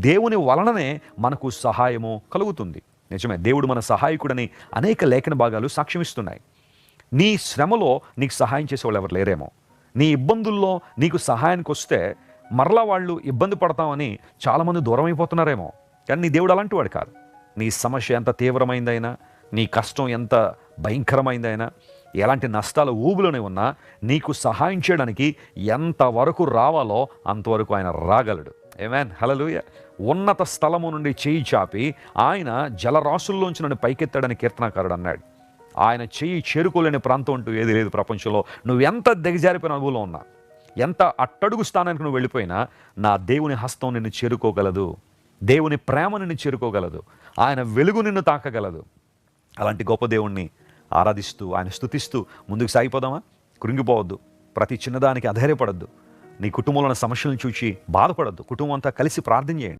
దేవుని వలననే మనకు సహాయము కలుగుతుంది. నిజమే దేవుడు మన సహాయకుడని అనేక లేఖన భాగాలు సాక్ష్యమిస్తున్నాయి. నీ శ్రమలో నీకు సహాయం చేసేవాళ్ళు ఎవరు లేరేమో. నీ ఇబ్బందుల్లో నీకు సహాయానికి వస్తే మరలా వాళ్ళు ఇబ్బంది పడతామని చాలామంది దూరం అయిపోతున్నారేమో. కానీ నీ దేవుడు అలాంటి వాడు కాదు. నీ సమస్య ఎంత తీవ్రమైందైనా నీ కష్టం ఎంత భయంకరమైందైనా ఎలాంటి నష్టాల ఊబులోనే ఉన్నా నీకు సహాయం చేయడానికి ఎంతవరకు రావాలో అంతవరకు ఆయన రాగలడు. ఏమేన్ హలలుయ ఉన్నత స్థలము నుండి చేయి చాపి ఆయన జలరాశుల్లోంచి నన్ను పైకెత్తాడని కీర్తనాకారుడు అన్నాడు. ఆయన చెయ్యి చేరుకోలేని ప్రాంతం అంటూ ఏది లేదు ప్రపంచంలో. నువ్వు ఎంత దిగజారిపోయిన అనుభవంలో ఉన్నా ఎంత అట్టడుగు స్థానానికి నువ్వు వెళ్ళిపోయినా నా దేవుని హస్తం నిన్ను చేరుకోగలదు. దేవుని ప్రేమ నిన్ను చేరుకోగలదు. ఆయన వెలుగు నిన్ను తాకగలదు. అలాంటి గొప్ప దేవుణ్ణి ఆరాధిస్తూ ఆయన స్థుతిస్తూ ముందుకు సాగిపోదామా? కృంగిపోవద్దు. ప్రతి చిన్నదానికి అధైర్యపడద్దు. నీ కుటుంబంలో ఉన్న సమస్యలను చూసి బాధపడద్దు. కుటుంబం అంతా కలిసి ప్రార్థన చేయండి.